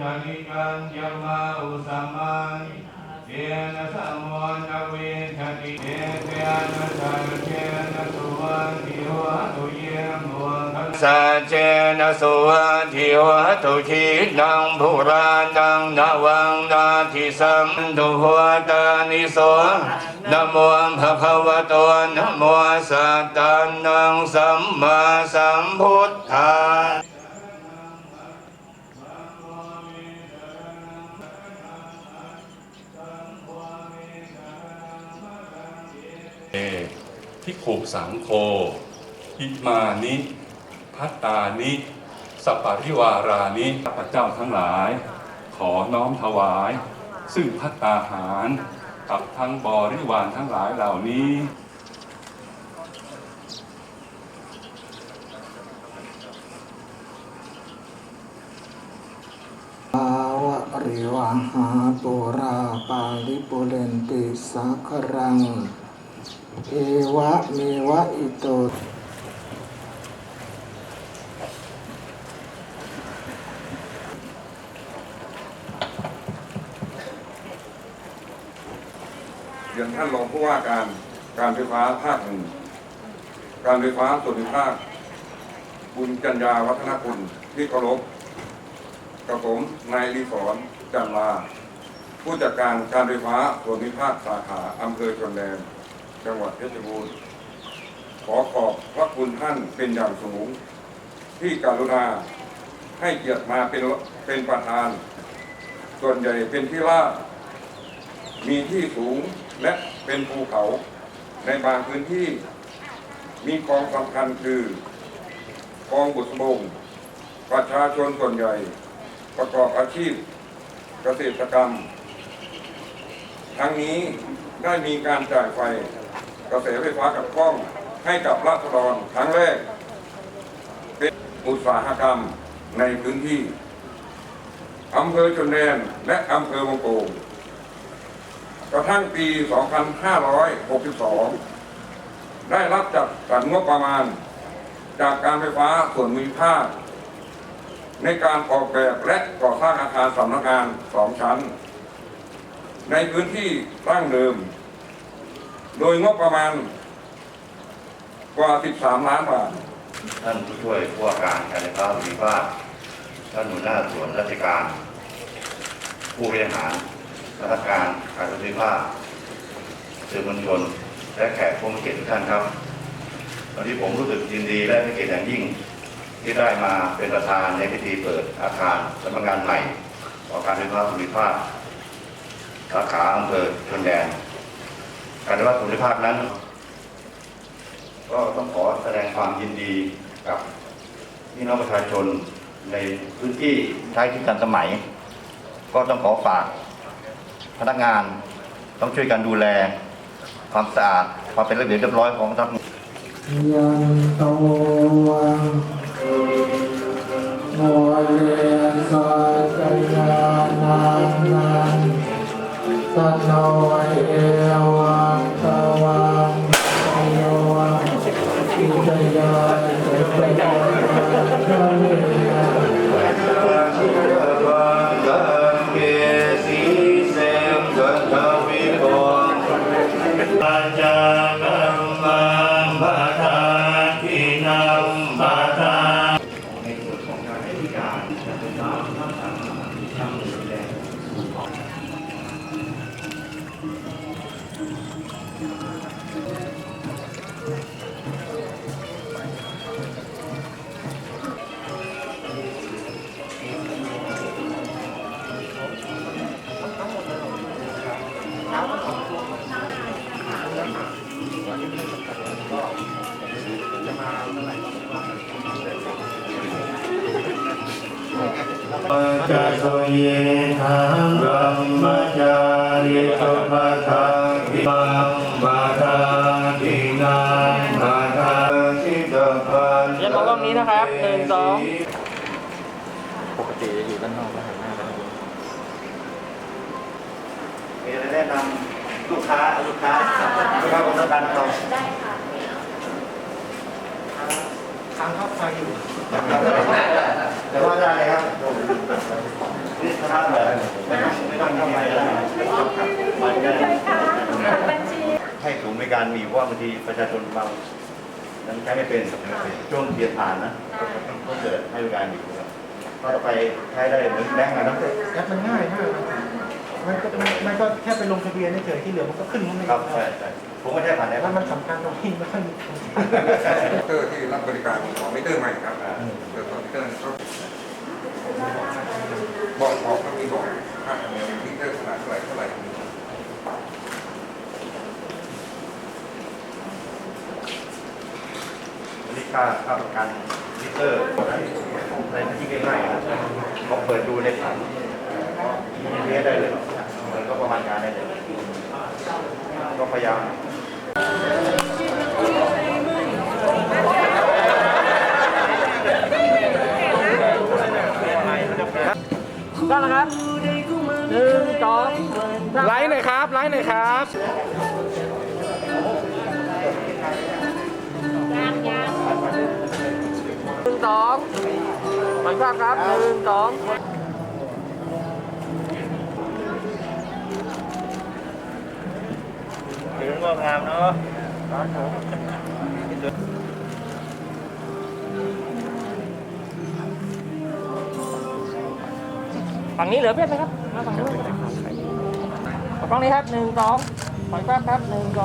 จานิกังยมาอุสัมมังเยนะสมโมนเวชติเอเตนะสัจเจนะสุวังทิวะตุเยมวังสัจเจนะสุวังทิวะตุขีนังภูรานังนวังนาทิสัมตุหัวตานิโสนโมภะคะวะโตนโมสัตตานังสัมมาสัมพุทธา ทิขุสังโฆอิมานิพัตตานิ สัปปริวารานิข้าพเจ้าทั้งหลาย ขอน้อมถวาย ซึ่งพัตตาหารกับทั้งบริวารทั้งหลายเหล่านี้อาวริวหาปุราปาลิปุเรนติสาครัง เอวะเมวะอิโตเรียนท่านรองผู้ว่าการการไฟฟ้าภาคหนึ่ง การไฟฟ้าส่วนภูมิภาคคุณจัญญาวัฒนคุณที่เคารพกับผมนายรีสอนจันลา ผู้จัดการการไฟฟ้าส่วนภาคสาขาอำเภอชนแดน จังหวัดเพชรบูรณ์ขอขอบพระคุณท่านเป็นอย่างสูง ที่กรุณาให้เกียรติมาเป็นเป็นประธาน ส่วนใหญ่เป็นที่ราบมีที่สูงและเป็นภูเขาในบางพื้นที่มีคลองสำคัญคือคลองบุษบงประชาชนส่วนใหญ่ ประกอบอาชีพเกษตรกรรม ทั้งนี้ได้มีการจ่ายไฟ กระแสไฟฟ้ากับกล้องให้กับรัษฎรครั้งแรก เป็นอุตสาหกรรมในพื้นที่อำเภอชนแดนและอำเภอวงโป่งกระทั่งปี 2562 ได้รับจัดสรรงบประมาณ จากการไฟฟ้าส่วนมิภาค ในการออกแบบและก่อสร้างอาคารสำนักงานสองชั้น ในพื้นที่ตั้งเดิม โดยงบประมาณกว่า 13 ล้านบาท ท่านผู้ช่วยผู้ว่าการการไฟฟ้าส่วนภูมิภาคท่านหัวหน้าส่วนราชการ ผู้บริหารราชการการไฟฟ้าสื่อมวลชนและแขกผู้มีเกียรติทุกท่านครับวันนี้ผมรู้สึกยินดีและเป็นเกียรติอย่างยิ่ง ที่ได้มาเป็นประธานในพิธีเปิดอาคารสำนักงานใหม่ของการไฟฟ้าส่วนภูมิภาคสาขาอำเภอชนแดน การไฟฟ้าส่วนภูมิภาคนั้น ก็ต้องขอแสดงความยินดีกับพี่น้องประชาชนในพื้นที่ใช้ที่ทันสมัย ก็ต้องขอฝากพนักงานต้องช่วยกันดูแล ความสะอาดความเป็นระเบียบเรียบร้อยของทั้งยันตวังโมเลสัจญานังนัง สนโนเอวังตวังโยวังอิจยาเจตยาทะเลปัจจานัมมังปะทาทินัมป เยทังรัมมจาริสุปทังทิมังปะทาทินังปะทาทิตพันเดี๋ยวมองกล้องนี้นะครับหนึ่งสองมีอะไรแนะนำลูกค้าลูกค้าลูกค้าของธนาคารเราได้ค่ะแต่ว่าได้เลยครับ ประธานเลยไม่ต้องทำอะไรเลยมันก็ ให้ถุงในการมีเพราะว่าบางทีประชาชนบางนั้นใช้ไม่เป็นช่วงเปลี่ยนผ่านนะก็เกิดให้บริการอยู่ครับก็ต่อไปใช้ได้เหมือนแบงก์นะแอปมันง่ายมากมันก็มันก็แค่ไปลงทะเบียนเฉยๆที่เหลือมันก็ขึ้นมันเองครับใช่ใช่ผมก็ใช้ผ่านแอปแล้วมันสำคัญตรงที่ไม่ค่อยมีมิเตอร์ที่รับบริการของมิเตอร์ใหม่ครับเกิดของมิเตอร์ก็บอกบอกก็มีบอกค่าธรรมเนียมมิเตอร์ขนาดเท่าไหร่เท่าไหร่ อันนี้ ค่าค่าประกันมิเตอร์อะไรที่ง่ายๆนะเขาเปิดดูในผังเรียได้เลยเหมันก็ประมาณการได้เลย ก็พยายามก็แล้วครับหนึ่งสองไลฟ์หน่อยครับ ไลฟ์หน่อยครับ งสองมันก็ครับหนึ่งสองถึงก็งามเนาะฝั่งนี้เหลือเพียบไหมครับมาฝั่งนู้นเอากล้องนี้ครับหนึ่งสองปล่อยแป๊บครับหนึ่งสอง